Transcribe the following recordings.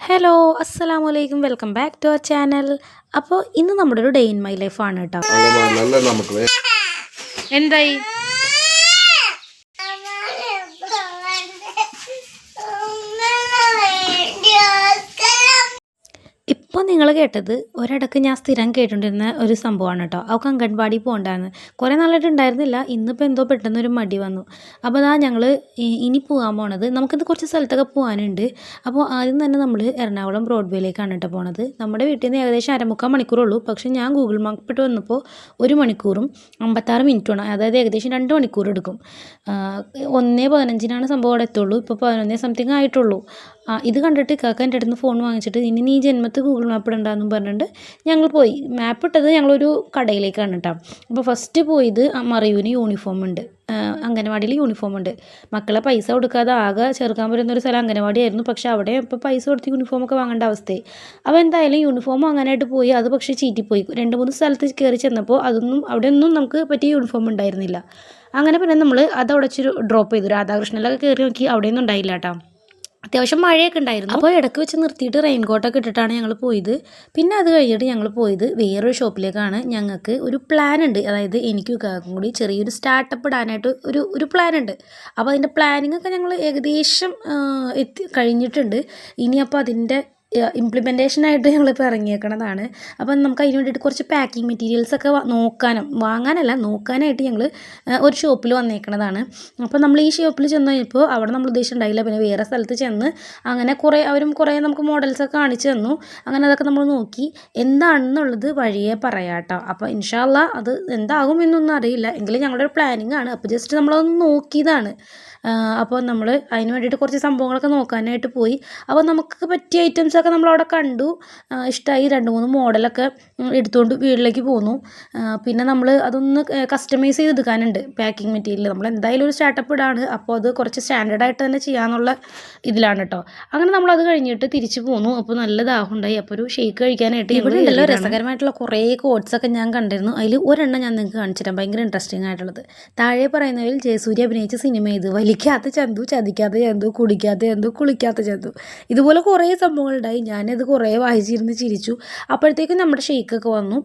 Hello അസ്സലാമു വലൈക്കും welcome back to our channel അപ്പോൾ ഇന്ന് നമ്മുടെ ഒരു ഡേ ഇൻ മൈ ലൈഫ് ആണ് കേട്ടോ എന്തായി? ഇപ്പോൾ നിങ്ങൾ കേട്ടത് ഒരിടക്ക് ഞാൻ സ്ഥിരം കേട്ടുകൊണ്ടിരുന്ന ഒരു സംഭവമാണ് കേട്ടോ. അവൾക്ക് അംഗൻവാടി പോകണ്ടായിരുന്നു കുറേ നാളായിട്ട് ഉണ്ടായിരുന്നില്ല. ഇന്നിപ്പോൾ എന്തോ പെട്ടെന്ന് ഒരു മടി വന്നു. അപ്പോൾ അതാ ഞങ്ങൾ ഇനി പോകാൻ പോണത് നമുക്കിത് കുറച്ച് സ്ഥലത്തൊക്കെ പോകാനുണ്ട് അപ്പോൾ ആദ്യം തന്നെ നമ്മൾ എറണാകുളം ബ്രോഡ്വേയിലേക്കാണ് കേട്ടോ പോണത്. നമ്മുടെ വീട്ടിൽ നിന്ന് ഏകദേശം അരമുക്കാൽ മണിക്കൂറുള്ളൂ. പക്ഷേ ഞാൻ ഗൂഗിൾ മാപ്പിട്ട് വന്നപ്പോൾ ഒരു മണിക്കൂറും അമ്പത്താറ് മിനിറ്റുമാണ് അതായത് ഏകദേശം രണ്ട് മണിക്കൂർ എടുക്കും. ഒന്നേ പതിനഞ്ചിനാണ് സംഭവം അവിടെ എത്തുള്ളൂ. ഇപ്പോൾ പതിനൊന്നേ സംതിങ് ആയിട്ടുള്ളൂ. ആ, ഇത് കണ്ടിട്ട് കാക്ക എന്റെ അടുത്ത് ഫോൺ വാങ്ങിച്ചിട്ട് ഇനി നീ ജന്മത്ത് ഗൂഗിൾ മാപ്പ് ഇടണ്ടെന്നും പറഞ്ഞിട്ട് ഞങ്ങൾ പോയി. മാപ്പ് ഇട്ടത് ഞങ്ങളൊരു കടയിലേക്കാണ് കേട്ടോ അപ്പോൾ ഫസ്റ്റ് പോയത് മറിയൂന് യൂണിഫോം ഉണ്ട്. അംഗനവാടിയിൽ യൂണിഫോം ഉണ്ട്. മക്കളെ പൈസ കൊടുക്കാതെ ആകെ ചേർക്കാൻ പറ്റുന്ന ഒരു സ്ഥലം അംഗനവാടിയായിരുന്നു പക്ഷേ അവിടെ ഇപ്പോൾ പൈസ കൊടുത്ത് യൂണിഫോമൊക്കെ വാങ്ങേണ്ട അവസ്ഥയായി. അപ്പോൾ എന്തായാലും യൂണിഫോം വാങ്ങാനായിട്ട് പോയി. അത് പക്ഷേ ചീറ്റിപ്പോയി. രണ്ട് മൂന്ന് സ്ഥലത്ത് കയറി ചെന്നപ്പോൾ അതൊന്നും അവിടെ ഒന്നും നമുക്ക് പറ്റിയ യൂണിഫോം ഉണ്ടായിരുന്നില്ല. അങ്ങനെ പിന്നെ നമ്മൾ അത് അവിടെ ഡ്രോപ്പ് ചെയ്തു. രാധാകൃഷ്ണനിലൊക്കെ കയറി നോക്കി. അവിടെയൊന്നും ഉണ്ടായില്ല കേട്ടോ അത്യാവശ്യം മഴയൊക്കെ ഉണ്ടായിരുന്നു. അപ്പോൾ ഇടയ്ക്ക് വെച്ച് നിർത്തിയിട്ട് റെയിൻ കോട്ടൊക്കെ ഇട്ടിട്ടാണ് ഞങ്ങൾ പോയത്. പിന്നെ അത് കഴിഞ്ഞിട്ട് ഞങ്ങൾ പോയത് വേറൊരു ഷോപ്പിലേക്കാണ് ഞങ്ങൾക്ക് ഒരു പ്ലാൻ ഉണ്ട്. അതായത് എനിക്ക് കാക്കും കൂടി ചെറിയൊരു സ്റ്റാർട്ടപ്പ് ഇടാനായിട്ട് ഒരു ഒരു പ്ലാൻ ഉണ്ട്. അപ്പോൾ അതിന്റെ പ്ലാനിങ് ഒക്കെ ഞങ്ങൾ ഏകദേശം എത്തി കഴിഞ്ഞിട്ടുണ്ട്. ഇനി അപ്പോൾ അതിന്റെ ഇംപ്ലിമെന്റേഷനായിട്ട് ഞങ്ങളിപ്പോൾ ഇറങ്ങിയേക്കണതാണ്. അപ്പം നമുക്ക് അതിന് വേണ്ടിയിട്ട് കുറച്ച് പാക്കിംഗ് മെറ്റീരിയൽസ് ഒക്കെ നോക്കാനും വാങ്ങാനല്ല നോക്കാനായിട്ട് ഞങ്ങൾ ഒരു ഷോപ്പിൽ വന്നേക്കണതാണ്. അപ്പം നമ്മൾ ഈ ഷോപ്പിൽ ചെന്ന് കഴിഞ്ഞപ്പോൾ അവിടെ നമ്മൾ ഉദ്ദേശിച്ചിട്ടുണ്ടായില്ല പിന്നെ വേറെ സ്ഥലത്ത് ചെന്ന് അങ്ങനെ കുറേ അവരും കുറേ നമുക്ക് മോഡൽസൊക്കെ കാണിച്ചു തന്നു. അങ്ങനെ അതൊക്കെ നമ്മൾ നോക്കി. എന്താണെന്നുള്ളത് വഴിയെ പറയാം കേട്ടോ അപ്പോൾ ഇൻഷാല്ല അത് എന്താകും എന്നൊന്നും അറിയില്ല. എങ്കിലും ഞങ്ങളുടെ ഒരു പ്ലാനിങ് ആണ്. അപ്പോൾ ജസ്റ്റ് നമ്മളതൊന്ന് നോക്കിയതാണ്. അപ്പോൾ നമ്മൾ അതിന് വേണ്ടിയിട്ട് കുറച്ച് സംഭവങ്ങളൊക്കെ നോക്കാനായിട്ട് പോയി. അപ്പോൾ നമുക്ക് പറ്റിയ ഐറ്റംസൊക്കെ നമ്മളവിടെ കണ്ടു. ഇഷ്ടമായി രണ്ട് മൂന്ന് മോഡലൊക്കെ എടുത്തുകൊണ്ട് വീട്ടിലേക്ക് പോന്നു. പിന്നെ നമ്മൾ അതൊന്ന് കസ്റ്റമൈസ് ചെയ്തെടുക്കാനുണ്ട് പാക്കിംഗ് മെറ്റീരിയൽ നമ്മൾ എന്തായാലും ഒരു സ്റ്റാർട്ടപ്പ് ഇടാണ്. അപ്പോൾ അത് കുറച്ച് സ്റ്റാൻഡേർഡായിട്ട് തന്നെ ചെയ്യാന്നുള്ള ഇതിലാണ് കേട്ടോ അങ്ങനെ നമ്മളത് കഴിഞ്ഞിട്ട് തിരിച്ചു പോന്നു. അപ്പോൾ നല്ല ദാഹമുണ്ടായി. അപ്പോൾ ഒരു ഷേക്ക് കഴിക്കാനായിട്ട് ഇവിടെ ഉണ്ടല്ലോ രസകരമായിട്ടുള്ള കുറേ കോഡ്സ് ഒക്കെ ഞാൻ കണ്ടിരുന്നു. അതിൽ ഒരെണ്ണം ഞാൻ നിങ്ങൾക്ക് കാണിച്ചു തരാം. ഭയങ്കര ഇൻട്രസ്റ്റിംഗ് ആയിട്ടുള്ളത്. താഴെ പറയുന്നതിൽ ജയസൂര്യ അഭിനയിച്ച സിനിമ ഇത്. വലിക്കാത്ത ചന്തു ചതിക്കാത്ത ചന്തു കുടിക്കാത്ത ചന്തു കുളിക്കാത്ത ചന്തു. ഇതുപോലെ കുറേ സംഭവങ്ങളുണ്ടായി ഞാനത് കുറേ വായിച്ചിരുന്ന് ചിരിച്ചു. അപ്പോഴത്തേക്കും നമ്മുടെ ഷെയ്ക്കൊക്കെ വന്നു.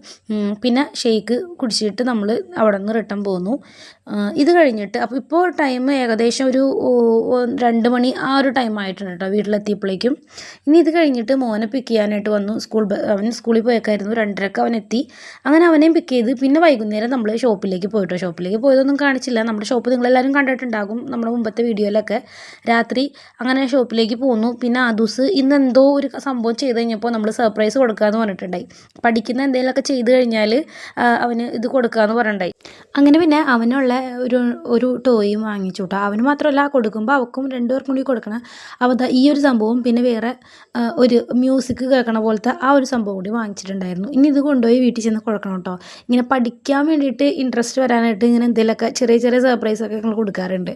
പിന്നെ ഷെയ്ക്ക് കുടിച്ചിട്ട് നമ്മൾ അവിടെ നിന്ന് റിട്ടേൺ പോന്നു. ഇത് കഴിഞ്ഞിട്ട് അപ്പോൾ ഇപ്പോൾ ടൈം ഏകദേശം ഒരു രണ്ട് മണി ആ ഒരു ടൈം ആയിട്ടുണ്ട് കേട്ടോ വീട്ടിലെത്തിയപ്പോഴേക്കും. ഇനി ഇത് കഴിഞ്ഞിട്ട് മോനെ പിക്ക് ചെയ്യാനായിട്ട് വന്നു. സ്കൂൾ അവൻ സ്കൂളിൽ പോയേക്കായിരുന്നു. രണ്ടരക്ക് അവൻ എത്തി. അങ്ങനെ അവനെയും പിക്ക് ചെയ്ത് പിന്നെ വൈകുന്നേരം നമ്മൾ ഷോപ്പിലേക്ക് പോയിട്ടോ. ഷോപ്പിലേക്ക് പോയതൊന്നും കാണിച്ചില്ല. നമ്മുടെ ഷോപ്പ് നിങ്ങളെല്ലാവരും കണ്ടിട്ടുണ്ടാകും നമ്മുടെ മുമ്പത്തെ വീഡിയോയിലൊക്കെ രാത്രി അങ്ങനെ ഷോപ്പിലേക്ക് പോന്നു. പിന്നെ അദൂസ് ഇന്ന് എന്തോ ഒരു സംഭവം ചെയ്ത് കഴിഞ്ഞപ്പോൾ നമ്മൾ സർപ്രൈസ് കൊടുക്കാമെന്ന് പറഞ്ഞിട്ടുണ്ടായി. പഠിക്കുന്ന എന്തെങ്കിലുമൊക്കെ ചെയ്ത് കഴിഞ്ഞാൽ അവന് ഇത് കൊടുക്കാമെന്ന് പറഞ്ഞിട്ടുണ്ടായി. അങ്ങനെ പിന്നെ അവനുള്ള ഒരു ഒരു ടോയും വാങ്ങിച്ചു കേട്ടോ അവന് മാത്രമല്ല കൊടുക്കുമ്പോൾ അവക്കും രണ്ടുപേർക്കും കൂടി കൊടുക്കണം ദാ ഈ ഒരു സംഭവം പിന്നെ വേറെ ഒരു മ്യൂസിക് കേൾക്കണ പോലത്തെ ആ ഒരു സംഭവം കൂടി വാങ്ങിച്ചിട്ടുണ്ടായിരുന്നു. ഇനി ഇത് കൊണ്ടുപോയി വീട്ടിൽ ചെന്ന് കൊടുക്കണം കേട്ടോ ഇങ്ങനെ പഠിക്കാൻ വേണ്ടിയിട്ട് ഇൻട്രസ്റ്റ് വരാനായിട്ട് ഇങ്ങനെ എന്തെങ്കിലുമൊക്കെ ചെറിയ ചെറിയ സർപ്രൈസൊക്കെ ഞങ്ങൾ കൊടുക്കാറുണ്ട്.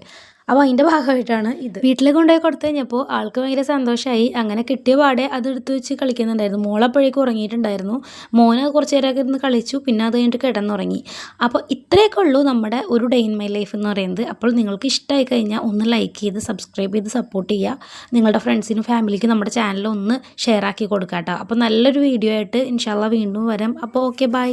അപ്പോൾ അതിന്റെ ഭാഗമായിട്ടാണ് ഇത്. വീട്ടിൽ കൊണ്ടുപോയി കൊടുത്തു കഴിഞ്ഞപ്പോൾ ആൾക്ക് ഭയങ്കര സന്തോഷമായി അങ്ങനെ കിട്ടിയ പാടെ അത് എടുത്തു വെച്ച് കളിക്കുന്നുണ്ടായിരുന്നു. മോളപ്പോഴേക്കും ഉറങ്ങിയിട്ടുണ്ടായിരുന്നു. മോന് കുറച്ച് നേരമൊക്കെ ഇരുന്ന് കളിച്ചു. പിന്നെ അത് കഴിഞ്ഞിട്ട് കിടന്നുറങ്ങി. അപ്പോൾ ഇത്രയൊക്കെ ഉള്ളൂ നമ്മുടെ ഒരു ഡേ ഇൻ മൈ ലൈഫ് എന്ന് പറയുന്നത്. അപ്പോൾ നിങ്ങൾക്ക് ഇഷ്ടമായി കഴിഞ്ഞാൽ ഒന്ന് ലൈക്ക് ചെയ്ത് സബ്സ്ക്രൈബ് ചെയ്ത് സപ്പോർട്ട് ചെയ്യുക. നിങ്ങളുടെ ഫ്രണ്ട്സിനും ഫാമിലിക്കും നമ്മുടെ ചാനൽ ഒന്ന് ഷെയർ ആക്കി കൊടുക്കാം കേട്ടോ. അപ്പോൾ നല്ലൊരു വീഡിയോ ആയിട്ട് ഇൻഷാല്ല വീണ്ടും വരാം. അപ്പോൾ ഓക്കെ ബൈ.